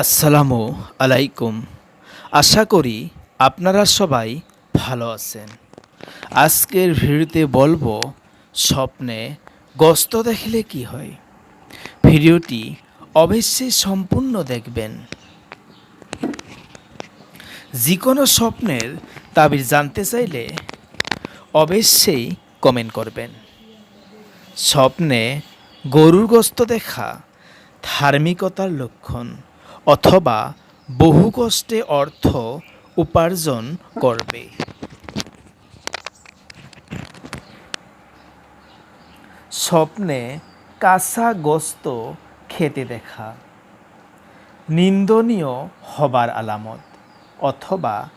আসসালামু আলাইকুম। আশা করি আপনারা সবাই ভালো আছেন। আজকের ভিডিওতে বলব স্বপ্নে গস্ত দেখলে কি হয়? ভিডিওটি অবশ্যই সম্পূর্ণ দেখবেন। যে কোনো স্বপ্নের তাবির জানতে চাইলে অবশ্যই কমেন্ট করবেন। স্বপ্নে গরুর গোস্ত দেখা ধার্মিকতার লক্ষণ। অথবা বহু কষ্টে অর্থ উপার্জন করবে। স্বপ্নে কাঁচা গোস্ত খেতে দেখা। নিন্দনীয় হবার আলামত অথবা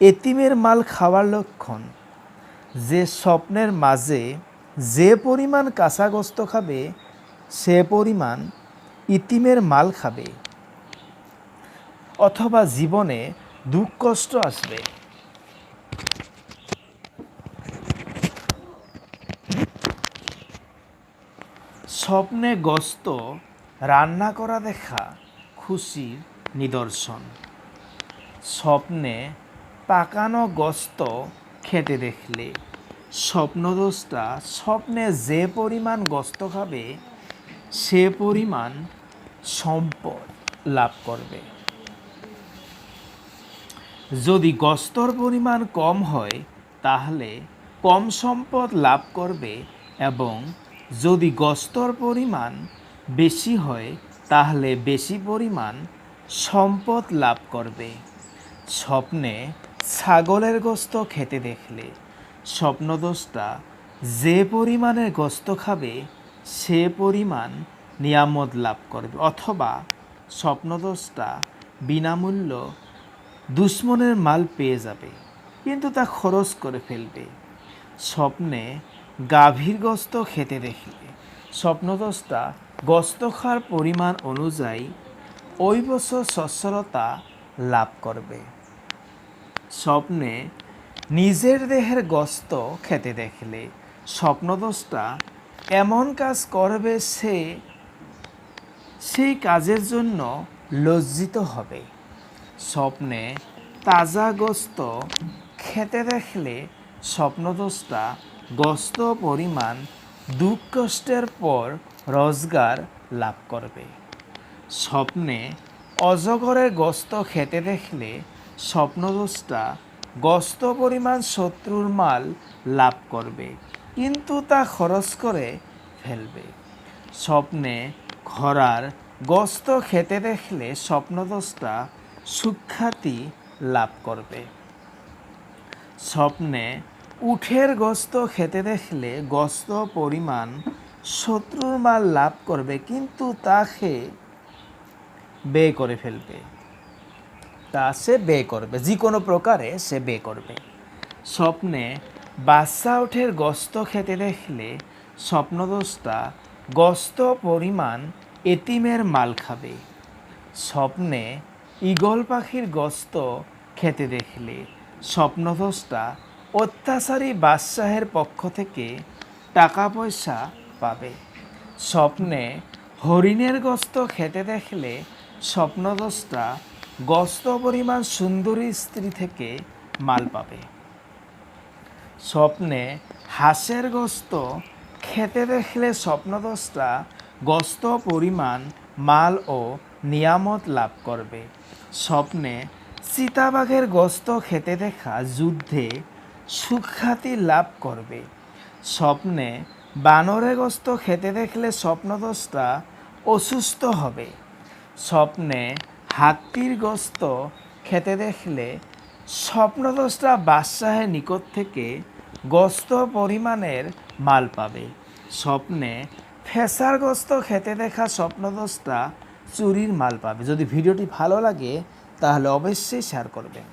এতিমের মাল খাওয়ার লক্ষণ। যে স্বপ্নের মাঝে যে পরিমাণ কাঁচা গোস্ত খাবে, সে পরিমাণ ইতিমের মাল খাবে। অথবা জীবনে দুঃখ, কষ্ট আসবে। স্বপ্নে গস্ত, রান্না করা দেখা, খুশির নিদর্শন। স্বপ্নে পাকানো গস্ত খেতে দেখলে, স্বপ্নদোষটা স্বপ্নে যে পরিমাণ গস্ত খাবে, সে পরিমাণ সম্পদ লাভ করবে। যদি গস্তর পরিমাণ কম হয়, তাহলে কম সম্পদ লাভ করবে এবং যদি গস্তর পরিমাণ বেশি হয়, তাহলে বেশি পরিমাণ সম্পদ লাভ করবে। স্বপ্নে ছাগলের গোস্ত খেতে দেখলে স্বপ্নদোষটা যে পরিমাণের গোস্ত খাবে, সে পরিমাণ নিয়ামত লাভ করবে। অথবা স্বপ্নদোষটা বিনামূল্য দুশ্মনের মাল পেয়ে যাবে, কিন্তু তা খরচ করে ফেলবে। স্বপ্নে গাভীর গোস্ত খেতে দেখলে স্বপ্নদোষটা গোস্ত খাওয়ার পরিমাণ অনুযায়ী ওই বছর সচ্ছলতা লাভ করবে। স্বপ্নে নিজের দেহের গস্ত খেতে দেখলে স্বপ্নদোষটা এমন কাজ করবে সে, সেই কাজের জন্য লজ্জিত হবে। স্বপ্নে তাজা গোস্ত খেতে দেখলে স্বপ্নদোষটা গোস্ত পরিমাণ দুঃখ কষ্টের পর রোজগার লাভ করবে। স্বপ্নে অজগরের গোস্ত খেতে দেখলে স্বপ্নদোষটা গোস্ত পরিমাণ শত্রুর মাল লাভ করবে, কিন্তু তা খরচ করে ফেলবে। স্বপ্নে ঘোড়ার গোস্ত খেতে দেখলে স্বপ্নদোষটা সুখ্যাতি লাভ করবে। স্বপ্নে উঠের গস্ত খেতে দেখলে গোস্ত পরিমাণ শত্রুর মাল লাভ করবে, কিন্তু তা খেয়ে ব্যয় করে ফেলবে। তা সে ব্যয় করবে যে কোনো প্রকারে সে ব্যয় করবে। স্বপ্নে বাচ্চা উঠের গস্ত খেতে দেখলে স্বপ্নদোষটা গস্ত পরিমাণ এতিমের মাল খাবে। স্বপ্নে ঈগল পাখির গস্ত খেতে দেখলে স্বপ্নদোষটা অত্যাচারী বাদশাহের পক্ষ থেকে টাকা পয়সা পাবে। স্বপ্নে হরিণের গস্ত খেতে দেখলে স্বপ্নদোষটা গস্ত পরিমাণ সুন্দরী স্ত্রী থেকে মাল পাবে। স্বপ্নে হাঁসের গস্ত খেতে দেখলে স্বপ্নদোষটা গস্ত পরিমাণ মাল ও নিয়ামত লাভ করবে। স্বপ্নে চিতাবাঘের গস্ত খেতে দেখা যুদ্ধে সুখ্যাতি লাভ করবে। স্বপ্নে বানরের গস্ত খেতে দেখলে স্বপ্নদোষটা অসুস্থ হবে। স্বপ্নে হাতির গস্ত খেতে দেখলে স্বপ্নদোষটা বাদশাহের নিকট থেকে গস্ত পরিমাণের মাল পাবে। স্বপ্নে ফেসার গস্ত খেতে দেখা স্বপ্নদোষটা চুরির মাল পাবে। যদি ভিডিওটি ভালো লাগে তাহলে অবশ্যই শেয়ার করবেন।